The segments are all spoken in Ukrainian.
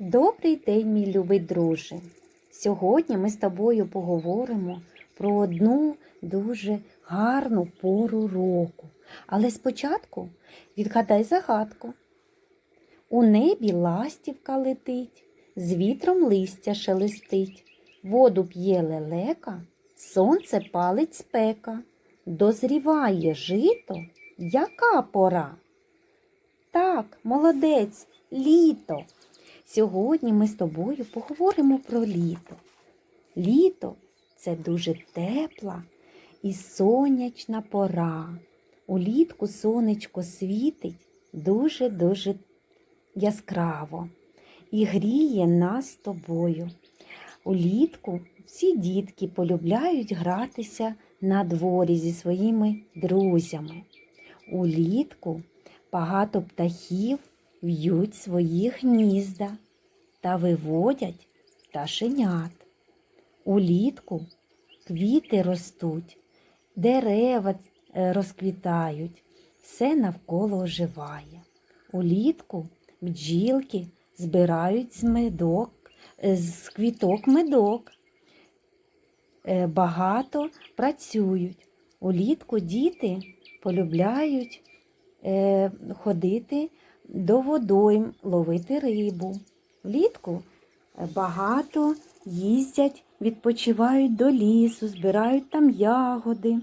Добрий день, мій любий друже. Сьогодні ми з тобою поговоримо про одну дуже гарну пору року. Але спочатку відгадай загадку. У небі ластівка летить, з вітром листя шелестить, воду п'є лелека, сонце палить спека, дозріває жито, яка пора? Так, молодець, літо. Сьогодні ми з тобою поговоримо про літо. Літо це дуже тепла і сонячна пора. Улітку сонечко світить дуже-дуже яскраво і гріє нас з тобою. Улітку всі дітки полюбляють гратися на дворі зі своїми друзями. Улітку багато птахів в'ють свої гнізда та виводять пташенят. Улітку квіти ростуть, дерева е, розквітають, все навколо оживає. Улітку бджілки збирають з медок, е, з квіток медок. Е, Багато працюють. Улітку діти полюбляють ходити до водойм, ловити рибу. Влітку е, багато їздять, відпочивають до лісу, збирають там ягоди.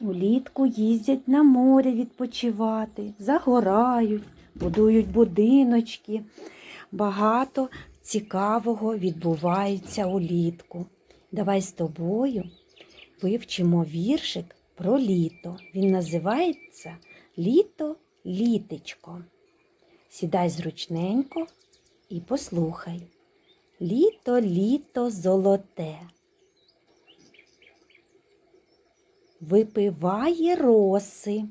Улітку їздять на море відпочивати, загорають, будують будиночки. Багато цікавого відбувається улітку. Давай з тобою вивчимо віршик про літо. Він називається Літо літечко. Сідай зручненько і послухай. Літо, літо золоте. Випиває роси.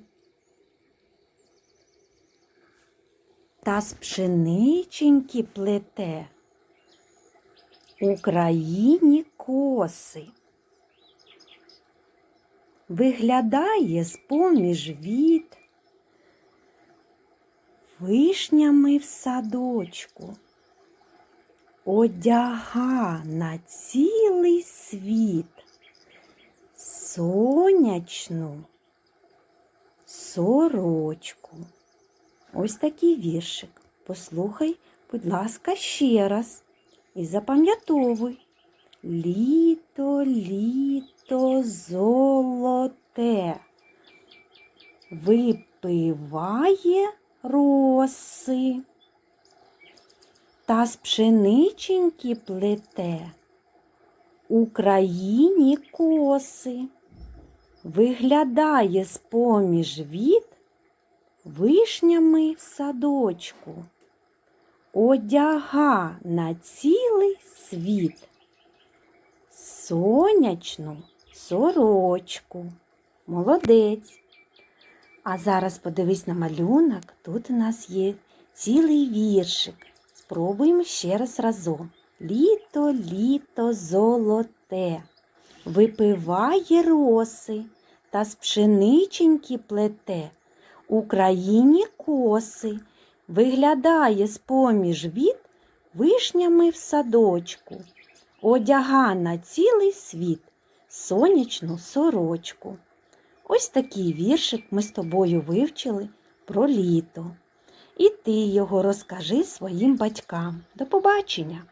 Та з пшениченьки плете. Україні коси. Виглядає з-поміж віт вишнями в садочку, одяга на цілий світ, сонячну сорочку. Ось такий віршик. Послухай, будь ласка, ще раз і запам'ятовуй. Літо, літо золоте. Випиває роси. Та з пшениченьки плете Україні коси. Виглядає з-поміж віт вишнями в садочку. Одяга на цілий світ. Сонячну сорочку. Молодець. А зараз подивись на малюнок. Тут у нас є цілий віршик. Спробуємо ще раз разом. Літо, літо золоте, випиває роси та з пшениченьки плете. Україні коси виглядає з-поміж від вишнями в садочку, одяга на цілий світ сонячну сорочку. Ось такий віршик ми з тобою вивчили про літо. І ти його розкажи своїм батькам. До побачення!